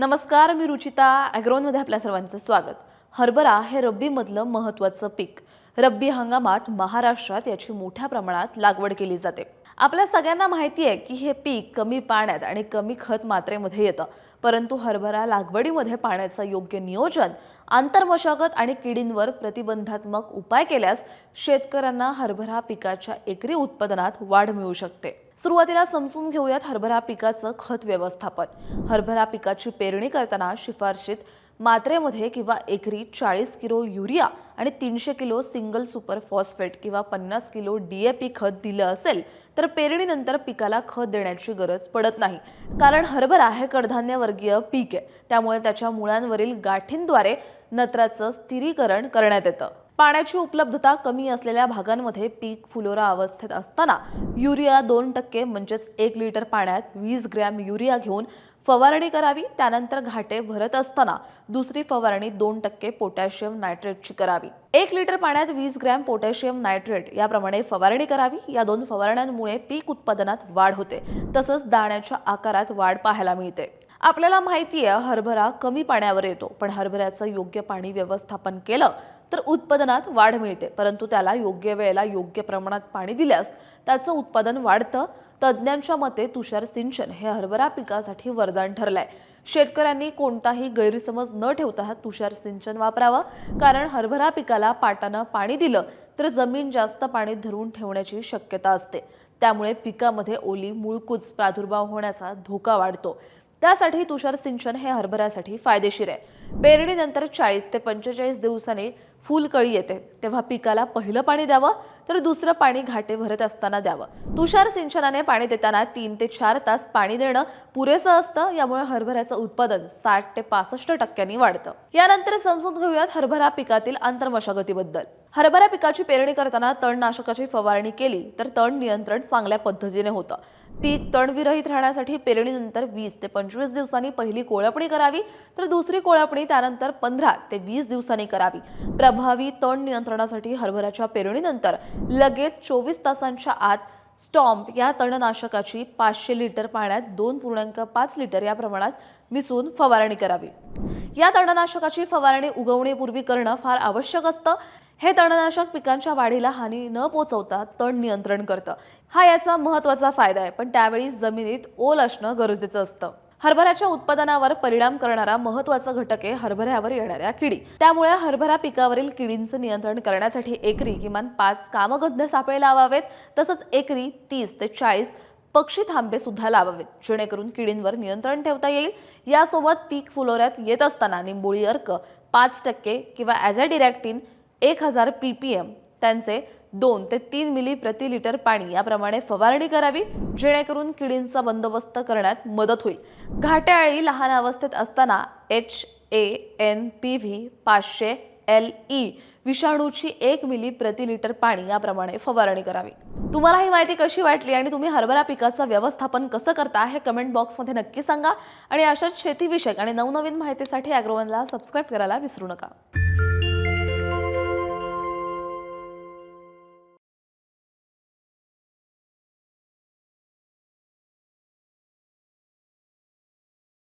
नमस्कार मी रुचिता ॲग्रोनमध्ये आपल्या सर्वांचं स्वागत. हरभरा हे रब्बीमधलं महत्त्वाचं पीक. रब्बी हंगामात महाराष्ट्रात याची मोठ्या प्रमाणात लागवड केली जाते. आपल्या सगळ्यांना माहिती आहे की हे पीक कमी पाण्यात आणि कमी खत मात्रेमध्ये येतं. परंतु हरभरा लागवडीमध्ये पाण्याचं योग्य नियोजन आंतरमशागत आणि किडींवर प्रतिबंधात्मक उपाय केल्यास शेतकऱ्यांना हरभरा पिकाच्या एकरी उत्पादनात वाढ मिळू शकते. सुरुवातीला समजून घेऊयात हरभरा पिकाचं खत व्यवस्थापन. हरभरा पिकाची पेरणी करताना शिफारशीत मात्रेमध्ये किंवा एकरी चाळीस किलो युरिया आणि तीनशे किलो सिंगल सुपर फॉस्फेट किंवा पन्नास किलो डी ए पी खत दिलं असेल तर पेरणीनंतर पिकाला खत देण्याची गरज पडत नाही. कारण हरभरा हे कडधान्यवर्गीय पीक आहे त्यामुळे त्याच्या मुळांवरील गाठींद्वारे नत्राचं स्थिरीकरण करण्यात येतं. पाण्याची उपलब्धता कमी असलेल्या भागांमध्ये पीक फुलोरा अवस्थेत असताना युरिया दोन टक्के म्हणजेच एक लिटर पाण्यात वीस ग्रॅम युरिया घेऊन फवारणी करावी त्यानंतर घाटे भरत असताना दुसरी फवारणी दोन टक्के पोटॅशियम नायट्रेटची करावी. एक लिटर पाण्यात वीस ग्रॅम पोटॅशियम नायट्रेट याप्रमाणे फवारणी करावी. या दोन फवारण्यांमुळे पीक उत्पादनात वाढ होते तसंच दाण्याच्या आकारात वाढ पाहायला मिळते. आपल्याला माहिती आहे हरभरा कमी पाण्यावर येतो पण हरभऱ्याचं योग्य पाणी व्यवस्थापन केलं तर उत्पादनात वाढ मिळते परंतु त्याला योग्य वेळेला योग्य प्रमाणात पाणी दिल्यास त्याचं उत्पादन वाढतं. तज्ज्ञांच्या मते तुषार सिंचन हे हरभरा पिकासाठी वरदान ठरलंय. शेतकऱ्यांनी कोणताही गैरसमज न ठेवता तुषार सिंचन वापरावं कारण हरभरा पिकाला पाटानं पाणी दिलं तर जमीन जास्त पाणी धरून ठेवण्याची शक्यता असते. त्यामुळे पिकामध्ये ओली मुळकूच प्रादुर्भाव होण्याचा धोका वाढतो. त्यासाठी तुषार सिंचन हे हरभऱ्यासाठी फायदेशीर आहे. पेरणीनंतर चाळीस ते पंचेचाळीस दिवसांनी फुलकळी येते. तेव्हा पिकाला पहिलं पाणी द्यावं तर दुसरं पाणी घाटे भरत असताना द्यावं. तुषार सिंचनाने पाणी देताना तीन ते चार तास पाणी देणं पुरेसं असतं. यामुळे हरभऱ्याचं उत्पादन साठ ते पासष्ट टक्क्यांनी वाढतं. यानंतर समजून घेऊयात हरभरा पिकातील आंतरमशागतीबद्दल. हरभरा पिकाची पेरणी करताना तणनाशकाची फवारणी केली तर तण नियंत्रण चांगल्या पद्धतीने होतं. पीक तणविरहित राहण्यासाठी पेरणीनंतर वीस ते पंचवीस दिवसांनी पहिली कोळपणी करावी तर दुसरी कोळपणी त्यानंतर पंधरा ते वीस दिवसांनी करावी. प्रभावी तण नियंत्रणासाठी हरभऱ्याच्या पेरणीनंतर लगेच चोवीस तासांच्या आत स्टॉम्प या तणनाशकाची पाचशे लिटर पाण्यात दोन पूर्णांक पाच लिटर या प्रमाणात मिसळून फवारणी करावी. या तणनाशकाची फवारणी उगवणीपूर्वी करणं फार आवश्यक असतं. हे तणनाशक पिकांच्या वाढीला हानी न पोचवता तण नियंत्रण करतं. हा याचा महत्त्वाचा फायदा आहे पण त्यावेळी जमिनीत ओल असणं गरजेचं असतं. हरभऱ्याच्या उत्पादनावर परिणाम करणारा महत्त्वाचा घटक आहे हरभऱ्यावर येणाऱ्या किडी. त्यामुळे हरभरा पिकावरील किडींचं नियंत्रण करण्यासाठी एकरी किमान पाच कामगंध सापळे लावावेत तसंच एकरी तीस ते चाळीस पक्षी थांबे सुद्धा लावावेत जेणेकरून किडींवर नियंत्रण ठेवता येईल. यासोबत पीक फुलोऱ्यात येत असताना निंबोळी अर्क पाच टक्के किंवा ॲज अ डिरॅक्टिन एक हजार पी पी एम त्यांचे दोन ते तीन मिली प्रति लिटर पाणी याप्रमाणे फवारणी करावी जेणेकरून किडींचा बंदोबस्त करण्यात मदत होईल. घाट्याळी लहान अवस्थेत असताना H A N P V पाचशे एल ई विषाणूची एक मिली प्रति लिटर पाणी याप्रमाणे फवारणी करावी. तुम्हाला ही माहिती कशी वाटली आणि तुम्ही हरभरा पिकाचं व्यवस्थापन कसं करता हे कमेंट बॉक्समध्ये नक्की सांगा. आणि अशाच शेतीविषयक आणि नवनवीन माहितीसाठी ॲग्रोवनला सबस्क्राईब करायला विसरू नका.